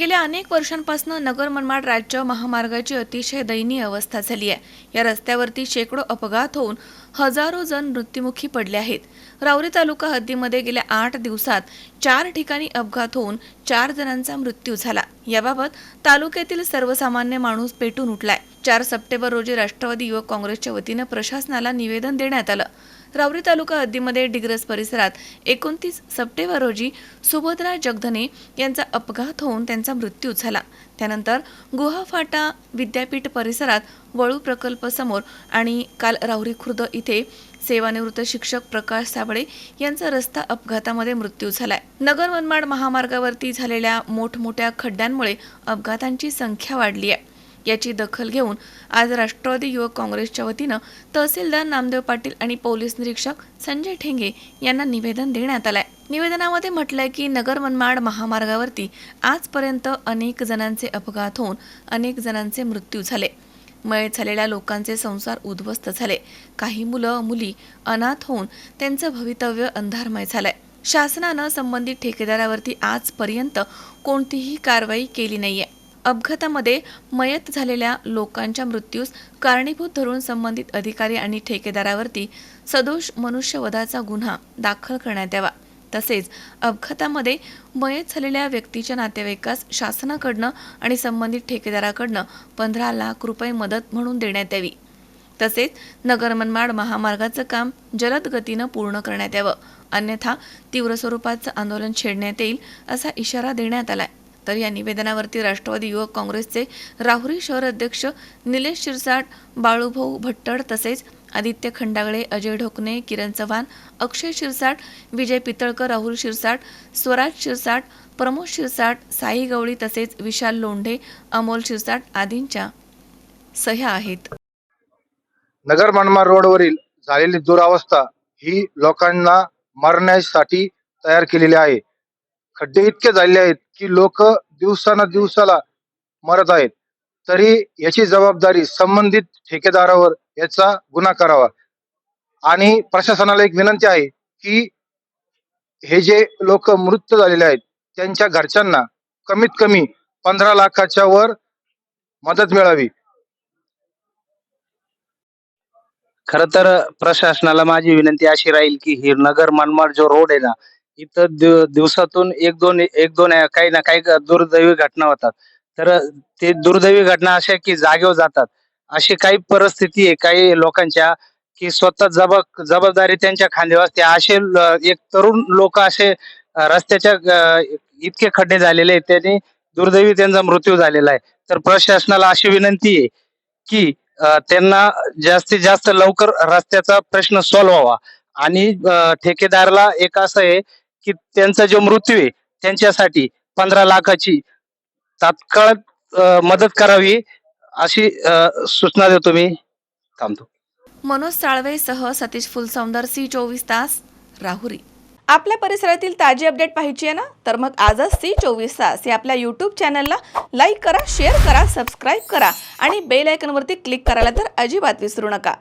गेल्या अनेक वर्षांपासून नगर मनमाड राज्य महामार्गाची अतिशय दयनीय अवस्था झाली आहे. या रस्त्यावरती शेकडो अपघात होऊन हजारो जण मृत्युमुखी पडले आहेत. राऊरी तालुका हद्दीमध्ये गेल्या आठ दिवसात चार ठिकाणी अपघात होऊन चार जणांचा मृत्यू झाला. याबाबत तालुक्यातील सर्वसामान्य माणूस पेटून उठलाय. चार सप्टेंबर रोजी राष्ट्रवादी युवक काँग्रेसच्या वतीनं प्रशासनाला निवेदन देण्यात आलं. रावरी तालुका हद्दीमध्ये डिग्रस परिसरात एकोणतीस सप्टेंबर रोजी सुभद्रा जगधने यांचा अपघात होऊन त्यांचा मृत्यू झाला. त्यानंतर गुहाफाटा विद्यापीठ परिसरात वळू प्रकल्पसमोर आणि काल राहुरी खुर्द इथे सेवानिवृत्त शिक्षक प्रकाश साबळे यांचा रस्ता अपघातामध्ये मृत्यू झालाय. नगर मनमाड महामार्गावरती झालेल्या मोठमोठ्या खड्ड्यांमुळे अपघातांची संख्या वाढली आहे. याची दखल घेऊन आज राष्ट्रवादी युवक काँग्रेसच्या वतीनं तहसीलदार नामदेव पाटील आणि पोलीस निरीक्षक संजय ठेंगे यांना निवेदन देण्यात आलंय. निवेदनामध्ये म्हटलंय की नगर मनमाड महामार्गावरती आजपर्यंत अनेक जणांचे अपघात होऊन अनेक जणांचे मृत्यू झाले. मयत झालेल्या लोकांचे संसार उद्ध्वस्त झाले. काही मुलं मुली अनाथ होऊन त्यांचं भवितव्य अंधारमय झालंय. शासनानं संबंधित ठेकेदारावरती आजपर्यंत कोणतीही कारवाई केली नाहीये. अपघातामध्ये मयत झालेल्या लोकांच्या मृत्यूस कारणीभूत धरून संबंधित अधिकारी आणि ठेकेदारावरती सदोष मनुष्यवधाचा गुन्हा दाखल करण्यात यावा. तसेच अपघातामध्ये मयत झालेल्या व्यक्तीच्या नातेवाईकास शासनाकडनं आणि संबंधित ठेकेदाराकडनं पंधरा लाख रुपये मदत म्हणून देण्यात यावी. तसेच नगर मनमाड महामार्गाचं काम जलद गतीनं पूर्ण करण्यात यावं. अन्यथा तीव्र स्वरूपाचं आंदोलन छेडण्यात येईल असा इशारा देण्यात आलाय. तर या निवेदनावरती राष्ट्रवादी युवक काँग्रेसचे राहुरी शहर अध्यक्ष निलेश शिरसाट बाळूभाऊ भट्टड तसेच आदित्य खंडागळे अजय ढोकणे किरण चव्हाण अक्षय शिरसाट विजय पितळकर राहुल शिरसाट स्वराज शिरसाट प्रमोद शिरसाट साई गवळी तसेच विशाल लोंढे अमोल शिरसाट आदींच्या सह्या आहेत. नगर मनमाड रोडवरील झालेली दुरावस्था ही लोकांना मरण्यासाठी तयार केलेली आहे. खड्डे इतके झालेले आहेत की लोक दिवसाना दिवसाला मरत आहेत. तरी याची जबाबदारी संबंधित ठेकेदारावर याचा गुन्हा करावा. आणि प्रशासनाला एक विनंती आहे की हे जे लोक मृत झालेले आहेत त्यांच्या घरच्यांना कमीत कमी पंधरा लाखाच्या वर मदत मिळावी. खर तर प्रशासनाला माझी विनंती अशी राहील की ही नगर मनमाड जो रोड आहे ना इथं दिवसातून एक दोन एक दोन काही ना काही दुर्दैवी घटना होतात. तर ते दुर्दैवी घटना अशा की जागेवर जातात. अशी काही परिस्थिती आहे काही लोकांच्या की स्वतः जब जबाबदारी त्यांच्या खांद्यावर असते. असे एक तरुण लोक असे रस्त्याच्या इतके खड्डे झालेले आहेत त्यांनी दुर्दैवी त्यांचा मृत्यू झालेला आहे. तर प्रशासनाला अशी विनंती आहे की त्यांना जास्तीत जास्त लवकर रस्त्याचा प्रश्न सॉल्व्ह व्हावा. आणि ठेकेदारला ठेकेदाराला एक असं आहे की त्यांचा जो मृत्यू आहे त्यांच्यासाठी पंधरा लाखाची तात्काळ मदत करावी अशी सूचना देतो मी. थांबतो. मनोज साळवे सह सतीश फुलसौंदर सी चोवीस तास राहुरी. आपल्या परिसरातील ताजी अपडेट पाहिजे आहे ना? तर मग आजच सी चोवीस तास या आपल्या यूट्यूब चॅनलला लाईक करा शेअर करा सबस्क्राईब करा आणि बेल आयकनवरती क्लिक करायला तर अजिबात विसरू नका.